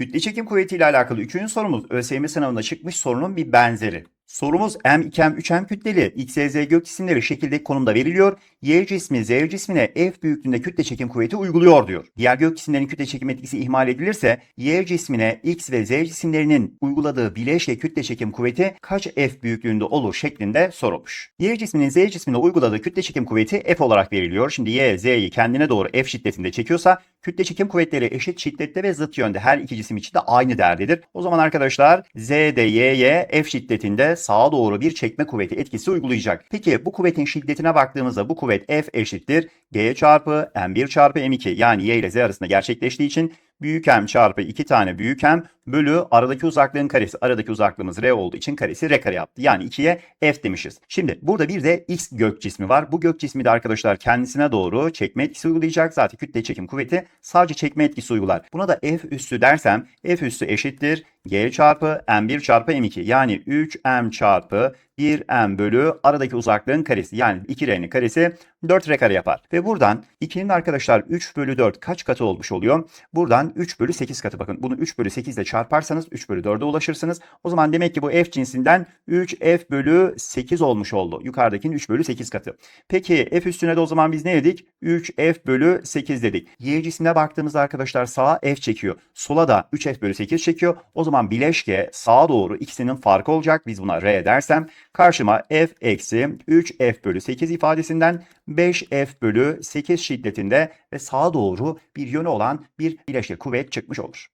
Kütle çekim kuvveti ile alakalı üçüncü sorumuz ÖSYM sınavında çıkmış sorunun bir benzeri. Sorumuz M, 2M, 3M kütleli X, Y, Z gök cisimleri şekildeki konumda veriliyor. Y cismi Z cismine F büyüklüğünde kütle çekim kuvveti uyguluyor diyor. Diğer gök cisimlerin kütle çekim etkisi ihmal edilirse Y cismine X ve Z cisimlerinin uyguladığı bileşke kütle çekim kuvveti kaç F büyüklüğünde olur şeklinde sorulmuş. Y cisminin Z cismine uyguladığı kütle çekim kuvveti F olarak veriliyor. Şimdi Y, Z'yi kendine doğru F şiddetinde çekiyorsa kütle çekim kuvvetleri eşit şiddette ve zıt yönde her iki cisim için de aynı değerdedir. O zaman arkadaşlar Z de Y'ye F şiddetinde sağa doğru bir çekme kuvveti etkisi uygulayacak. Peki bu kuvvetin şiddetine baktığımızda bu kuvvet F eşittir G çarpı M1 çarpı M2 yani Y ile Z arasında gerçekleştiği için büyük M çarpı 2 tane büyük M bölü aradaki uzaklığın karesi. Aradaki uzaklığımız R olduğu için karesi R kare yaptı. Yani 2'ye F demişiz. Şimdi burada bir de X gök cismi var. Bu gök cismi de arkadaşlar kendisine doğru çekme etkisi uygulayacak. Zaten kütle çekim kuvveti sadece çekme etkisi uygular. Buna da F üssü dersem F üssü eşittir G çarpı M1 çarpı M2 yani 3M çarpı 1M bölü aradaki uzaklığın karesi yani 2R'nin karesi 4R kare yapar. Ve buradan 2'nin arkadaşlar 3 bölü 4 kaç katı olmuş oluyor? Buradan 3 bölü 8 katı bakın. Bunu 3 bölü 8 ile çarparsanız 3 bölü 4'e ulaşırsınız. O zaman demek ki bu F cinsinden 3F bölü 8 olmuş oldu. Yukarıdakinin 3 bölü 8 katı. Peki F üstüne de o zaman biz ne dedik? 3F bölü 8 dedik. Y cismine baktığımızda arkadaşlar sağa F çekiyor. Sola da 3F bölü 8 çekiyor. O zaman bileşke sağa doğru ikisinin farkı olacak. Biz buna R dersem karşıma F eksi 3F bölü 8 ifadesinden 5F bölü 8 şiddetinde ve sağa doğru bir yönü olan bir bileşke kuvvet çıkmış olur.